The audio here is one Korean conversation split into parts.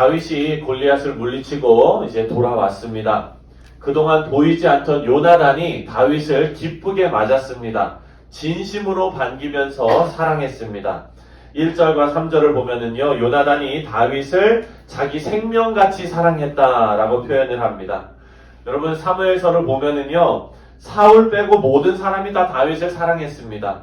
다윗이 골리앗을 물리치고 이제 돌아왔습니다. 그동안 보이지 않던 요나단이 다윗을 기쁘게 맞았습니다. 진심으로 반기면서 사랑했습니다. 1절과 3절을 보면은요, 요나단이 다윗을 자기 생명같이 사랑했다라고 표현을 합니다. 여러분, 사무엘서를 보면은요, 사울 빼고 모든 사람이 다 다윗을 사랑했습니다.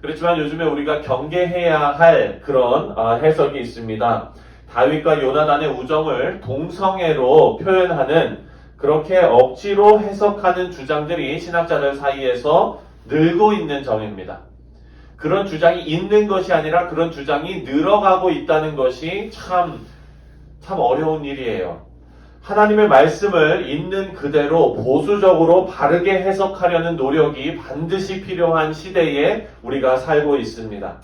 그렇지만 요즘에 우리가 경계해야 할 그런 아, 해석이 있습니다. 다윗과 요나단의 우정을 동성애로 표현하는 그렇게 억지로 해석하는 주장들이 신학자들 사이에서 늘고 있는 점입니다. 그런 주장이 있는 것이 아니라 그런 주장이 늘어가고 있다는 것이 참, 참 어려운 일이에요. 하나님의 말씀을 있는 그대로 보수적으로 바르게 해석하려는 노력이 반드시 필요한 시대에 우리가 살고 있습니다.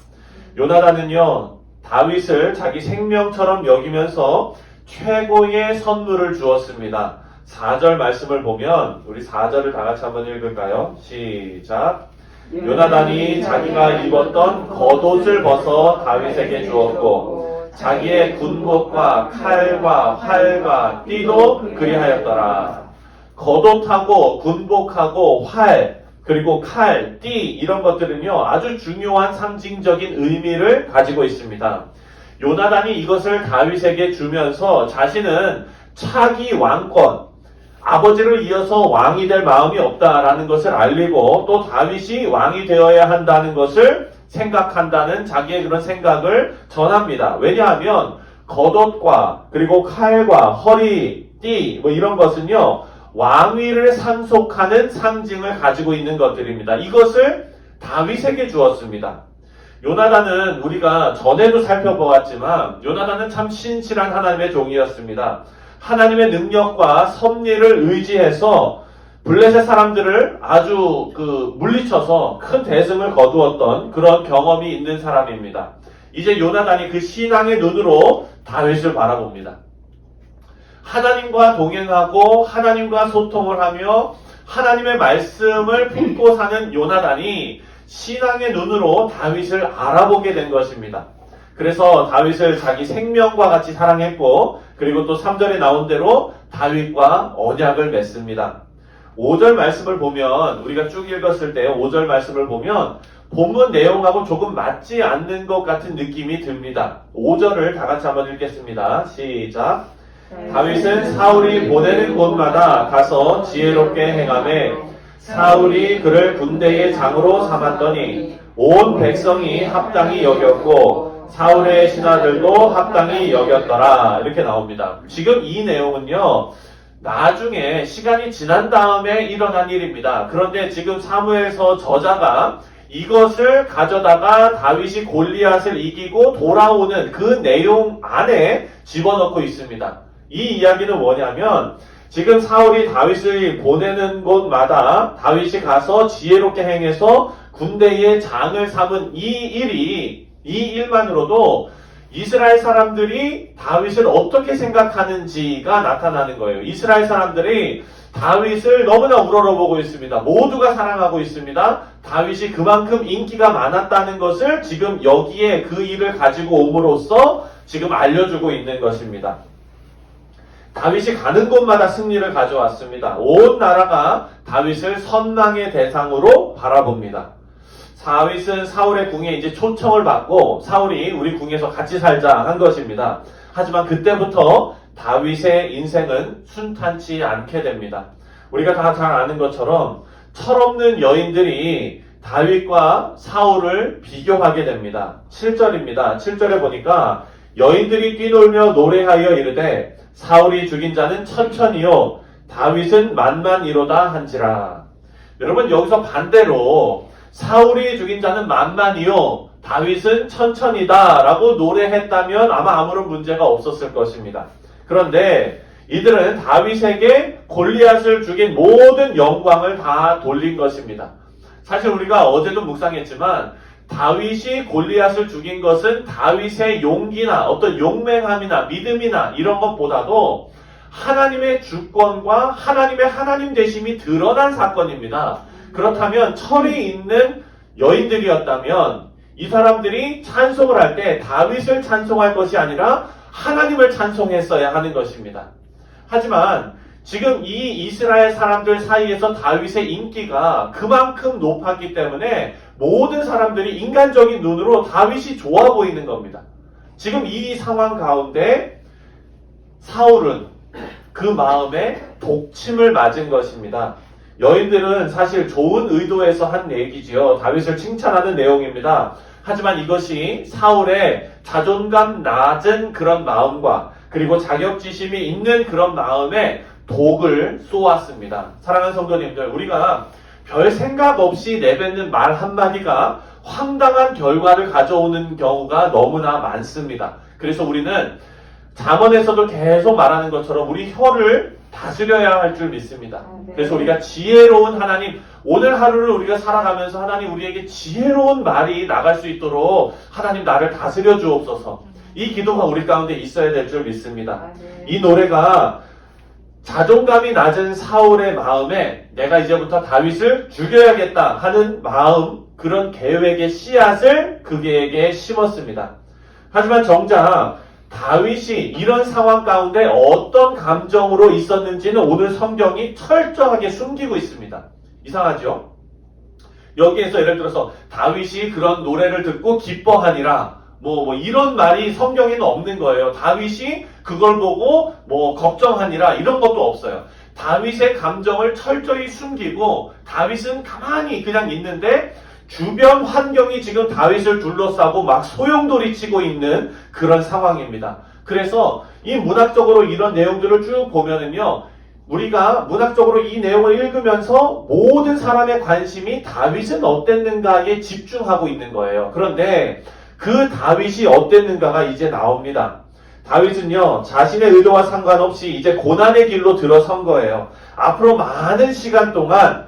요나단은요, 다윗을 자기 생명처럼 여기면서 최고의 선물을 주었습니다. 4절 말씀을 보면 우리 4절을 다 같이 한번 읽을까요? 시작. 요나단이 자기가 입었던 겉옷을 벗어 다윗에게 주었고 자기의 군복과 칼과 활과 띠도 그리하였더라. 겉옷하고 군복하고 활 그리고 칼, 띠 이런 것들은요 아주 중요한 상징적인 의미를 가지고 있습니다. 요나단이 이것을 다윗에게 주면서 자신은 차기 왕권 아버지를 이어서 왕이 될 마음이 없다라는 것을 알리고 또 다윗이 왕이 되어야 한다는 것을 생각한다는 자기의 그런 생각을 전합니다. 왜냐하면 겉옷과 그리고 칼과 허리, 띠 뭐 이런 것은요 왕위를 상속하는 상징을 가지고 있는 것들입니다. 이것을 다윗에게 주었습니다. 요나단은 우리가 전에도 살펴보았지만 요나단은 참 신실한 하나님의 종이었습니다. 하나님의 능력과 섭리를 의지해서 블레셋 사람들을 아주 그 물리쳐서 큰 대승을 거두었던 그런 경험이 있는 사람입니다. 이제 요나단이 그 신앙의 눈으로 다윗을 바라봅니다. 하나님과 동행하고 하나님과 소통을 하며 하나님의 말씀을 품고 사는 요나단이 신앙의 눈으로 다윗을 알아보게 된 것입니다. 그래서 다윗을 자기 생명과 같이 사랑했고 그리고 또 3절에 나온 대로 다윗과 언약을 맺습니다. 5절 말씀을 보면 우리가 쭉 읽었을 때 5절 말씀을 보면 본문 내용하고 조금 맞지 않는 것 같은 느낌이 듭니다. 5절을 다 같이 한번 읽겠습니다. 시작. 다윗은 사울이 보내는 곳마다 가서 지혜롭게 행함에 사울이 그를 군대의 장으로 삼았더니 온 백성이 합당히 여겼고 사울의 신하들도 합당히 여겼더라 이렇게 나옵니다. 지금 이 내용은요. 나중에 시간이 지난 다음에 일어난 일입니다. 그런데 지금 사무엘서 저자가 이것을 가져다가 다윗이 골리앗을 이기고 돌아오는 그 내용 안에 집어넣고 있습니다. 이 이야기는 뭐냐면 지금 사울이 다윗을 보내는 곳마다 다윗이 가서 지혜롭게 행해서 군대의 장을 삼은 이 일이 이 일만으로도 이스라엘 사람들이 다윗을 어떻게 생각하는지가 나타나는 거예요. 이스라엘 사람들이 다윗을 너무나 우러러보고 있습니다. 모두가 사랑하고 있습니다. 다윗이 그만큼 인기가 많았다는 것을 지금 여기에 그 일을 가지고 옴으로써 지금 알려주고 있는 것입니다. 다윗이 가는 곳마다 승리를 가져왔습니다. 온 나라가 다윗을 선망의 대상으로 바라봅니다. 다윗은 사울의 궁에 이제 초청을 받고 사울이 우리 궁에서 같이 살자 한 것입니다. 하지만 그때부터 다윗의 인생은 순탄치 않게 됩니다. 우리가 다 잘 아는 것처럼 철없는 여인들이 다윗과 사울을 비교하게 됩니다. 7절입니다. 7절에 보니까 여인들이 뛰놀며 노래하여 이르되 사울이 죽인 자는 천천히요 다윗은 만만이로다 한지라. 여러분 여기서 반대로 사울이 죽인 자는 만만이요 다윗은 천천히다라고 노래했다면 아마 아무런 문제가 없었을 것입니다. 그런데 이들은 다윗에게 골리앗을 죽인 모든 영광을 다 돌린 것입니다. 사실 우리가 어제도 묵상했지만 다윗이 골리앗을 죽인 것은 다윗의 용기나 어떤 용맹함이나 믿음이나 이런 것보다도 하나님의 주권과 하나님의 하나님 되심이 드러난 사건입니다. 그렇다면 철이 있는 여인들이었다면 이 사람들이 찬송을 할 때 다윗을 찬송할 것이 아니라 하나님을 찬송했어야 하는 것입니다. 하지만 지금 이 이스라엘 사람들 사이에서 다윗의 인기가 그만큼 높았기 때문에 모든 사람들이 인간적인 눈으로 다윗이 좋아 보이는 겁니다. 지금 이 상황 가운데 사울은 그 마음에 독침을 맞은 것입니다. 여인들은 사실 좋은 의도에서 한 얘기지요. 다윗을 칭찬하는 내용입니다. 하지만 이것이 사울의 자존감 낮은 그런 마음과 그리고 자격지심이 있는 그런 마음에 독을 쏘았습니다. 사랑하는 성도님들, 우리가 별 생각 없이 내뱉는 말 한마디가 황당한 결과를 가져오는 경우가 너무나 많습니다. 그래서 우리는 잠언에서도 계속 말하는 것처럼 우리 혀를 다스려야 할 줄 믿습니다. 아, 네. 그래서 우리가 지혜로운 하나님, 오늘 하루를 우리가 살아가면서 하나님 우리에게 지혜로운 말이 나갈 수 있도록 하나님 나를 다스려 주옵소서. 이 기도가 우리 가운데 있어야 될 줄 믿습니다. 아, 네. 이 노래가 자존감이 낮은 사울의 마음에 내가 이제부터 다윗을 죽여야겠다 하는 마음, 그런 계획의 씨앗을 그에게 심었습니다. 하지만 정작 다윗이 이런 상황 가운데 어떤 감정으로 있었는지는 오늘 성경이 철저하게 숨기고 있습니다. 이상하죠? 여기에서 예를 들어서 다윗이 그런 노래를 듣고 기뻐하니라 뭐, 뭐 이런 말이 성경에는 없는 거예요. 다윗이 그걸 보고 뭐 걱정하니라 이런 것도 없어요. 다윗의 감정을 철저히 숨기고 다윗은 가만히 그냥 있는데 주변 환경이 지금 다윗을 둘러싸고 막 소용돌이치고 있는 그런 상황입니다. 그래서 이 문학적으로 이런 내용들을 쭉 보면은요. 우리가 문학적으로 이 내용을 읽으면서 모든 사람의 관심이 다윗은 어땠는가에 집중하고 있는 거예요. 그런데 그 다윗이 어땠는가가 이제 나옵니다. 다윗은요, 자신의 의도와 상관없이 이제 고난의 길로 들어선 거예요. 앞으로 많은 시간 동안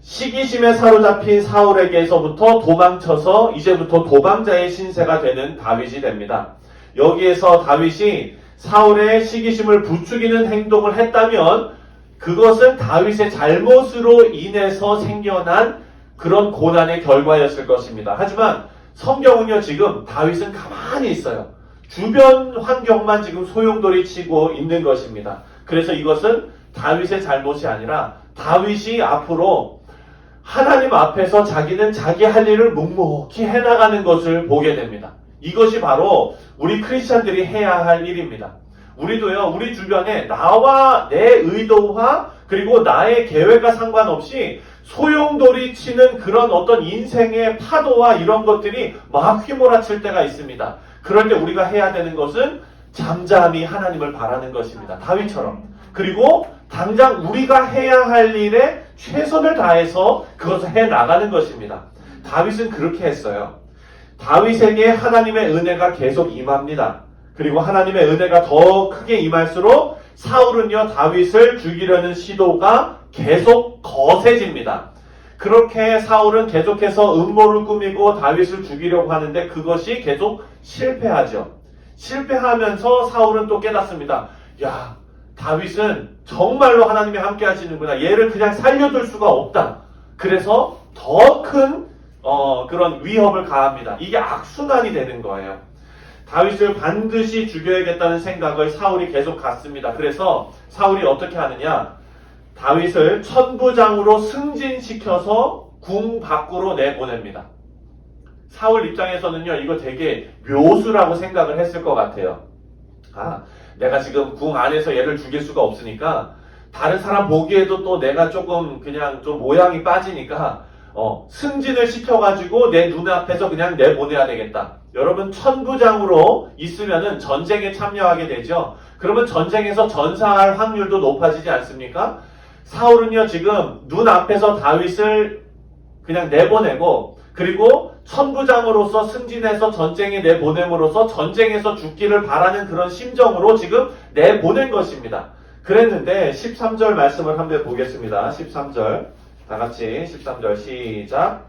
시기심에 사로잡힌 사울에게서부터 도망쳐서 이제부터 도망자의 신세가 되는 다윗이 됩니다. 여기에서 다윗이 사울의 시기심을 부추기는 행동을 했다면 그것은 다윗의 잘못으로 인해서 생겨난 그런 고난의 결과였을 것입니다. 하지만 성경은요, 지금 다윗은 가만히 있어요. 주변 환경만 지금 소용돌이 치고 있는 것입니다. 그래서 이것은 다윗의 잘못이 아니라 다윗이 앞으로 하나님 앞에서 자기는 자기 할 일을 묵묵히 해나가는 것을 보게 됩니다. 이것이 바로 우리 크리스찬들이 해야 할 일입니다. 우리도요, 우리 주변에 나와 내 의도와 그리고 나의 계획과 상관없이 소용돌이 치는 그런 어떤 인생의 파도와 이런 것들이 막 휘몰아칠 때가 있습니다. 그럴 때 우리가 해야 되는 것은 잠잠히 하나님을 바라는 것입니다. 다윗처럼. 그리고 당장 우리가 해야 할 일에 최선을 다해서 그것을 해 나가는 것입니다. 다윗은 그렇게 했어요. 다윗에게 하나님의 은혜가 계속 임합니다. 그리고 하나님의 은혜가 더 크게 임할수록 사울은요 다윗을 죽이려는 시도가 계속 거세집니다. 그렇게 사울은 계속해서 음모를 꾸미고 다윗을 죽이려고 하는데 그것이 계속 실패하죠. 실패하면서 사울은 또 깨닫습니다. 야, 다윗은 정말로 하나님이 함께 하시는구나. 얘를 그냥 살려둘 수가 없다. 그래서 더큰 어, 그런 위협을 가합니다. 이게 악순환이 되는 거예요. 다윗을 반드시 죽여야겠다는 생각을 사울이 계속 갖습니다. 그래서 사울이 어떻게 하느냐? 다윗을 천부장으로 승진시켜서 궁 밖으로 내보냅니다. 사울 입장에서는요, 이거 되게 묘수라고 생각을 했을 것 같아요. 아, 내가 지금 궁 안에서 얘를 죽일 수가 없으니까, 다른 사람 보기에도 또 내가 조금 그냥 좀 모양이 빠지니까, 어, 승진을 시켜가지고 내 눈앞에서 그냥 내보내야 되겠다. 여러분, 천부장으로 있으면은 전쟁에 참여하게 되죠. 그러면 전쟁에서 전사할 확률도 높아지지 않습니까? 사울은요, 지금 눈앞에서 다윗을 그냥 내보내고, 그리고 천부장으로서 승진해서 전쟁에 내보냄으로써 전쟁에서 죽기를 바라는 그런 심정으로 지금 내보낸 것입니다. 그랬는데 13절 말씀을 한번 보겠습니다. 13절. 다 같이 13절 시작.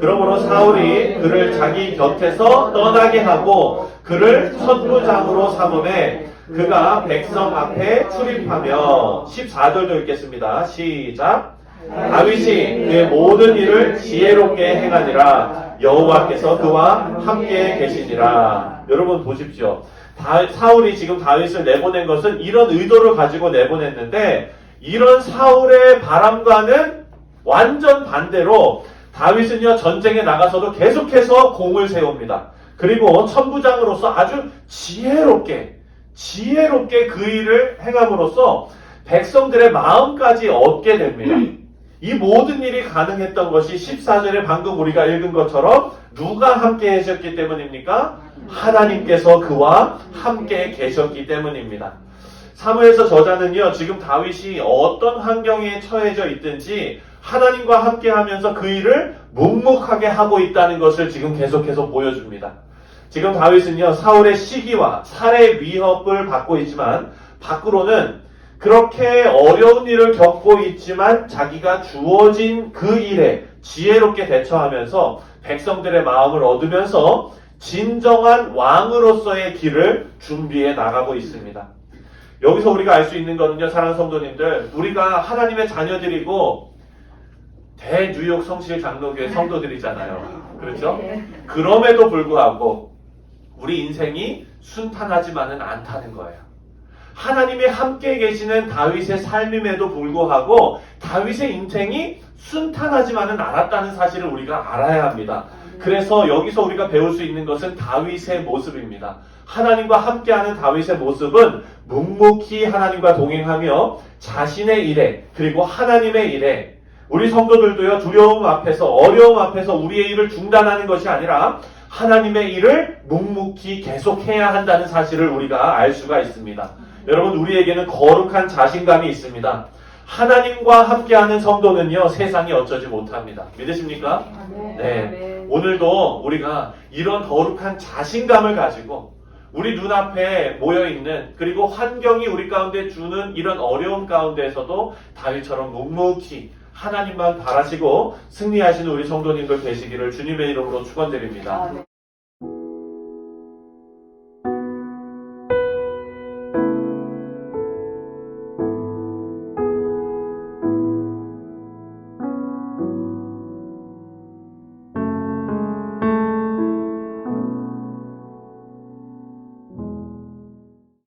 그러므로 사울이 그를 자기 곁에서 떠나게 하고 그를 천부장으로 삼음에 그가 백성 앞에 출입하며 14절도 읽겠습니다. 시작. 다윗이 그의 모든 일을 지혜롭게 행하니라 여호와께서 그와 함께 계시니라. 여러분 보십시오. 다- 사울이 지금 다윗을 내보낸 것은 이런 의도를 가지고 내보냈는데 이런 사울의 바람과는 완전 반대로 다윗은요 전쟁에 나가서도 계속해서 공을 세웁니다. 그리고 천부장으로서 아주 지혜롭게 지혜롭게 그 일을 행함으로써 백성들의 마음까지 얻게 됩니다. 이 모든 일이 가능했던 것이 14절에 방금 우리가 읽은 것처럼 누가 함께 하셨기 때문입니까? 하나님께서 그와 함께 계셨기 때문입니다. 사무에서 저자는요, 지금 다윗이 어떤 환경에 처해져 있든지 하나님과 함께 하면서 그 일을 묵묵하게 하고 있다는 것을 지금 계속해서 보여줍니다. 지금 다윗은요, 사울의 시기와 살해 위협을 받고 있지만, 밖으로는 그렇게 어려운 일을 겪고 있지만 자기가 주어진 그 일에 지혜롭게 대처하면서 백성들의 마음을 얻으면서 진정한 왕으로서의 길을 준비해 나가고 있습니다. 여기서 우리가 알 수 있는 거는요, 사랑하는 성도님들, 우리가 하나님의 자녀들이고 대뉴욕 성실 장로교회 성도들이잖아요. 그렇죠? 그럼에도 불구하고 우리 인생이 순탄하지만은 않다는 거예요. 하나님이 함께 계시는 다윗의 삶임에도 불구하고 다윗의 인생이 순탄하지만은 않았다는 사실을 우리가 알아야 합니다. 그래서 여기서 우리가 배울 수 있는 것은 다윗의 모습입니다. 하나님과 함께하는 다윗의 모습은 묵묵히 하나님과 동행하며 자신의 일에 그리고 하나님의 일에 우리 성도들도요 두려움 앞에서 어려움 앞에서 우리의 일을 중단하는 것이 아니라 하나님의 일을 묵묵히 계속해야 한다는 사실을 우리가 알 수가 있습니다. 여러분 우리에게는 거룩한 자신감이 있습니다. 하나님과 함께하는 성도는요 세상이 어쩌지 못합니다. 믿으십니까? 네. 오늘도 우리가 이런 거룩한 자신감을 가지고 우리 눈앞에 모여 있는 그리고 환경이 우리 가운데 주는 이런 어려움 가운데에서도 다윗처럼 묵묵히 하나님만 바라시고 승리하시는 우리 성도님들 되시기를 주님의 이름으로 축원드립니다. 아, 네.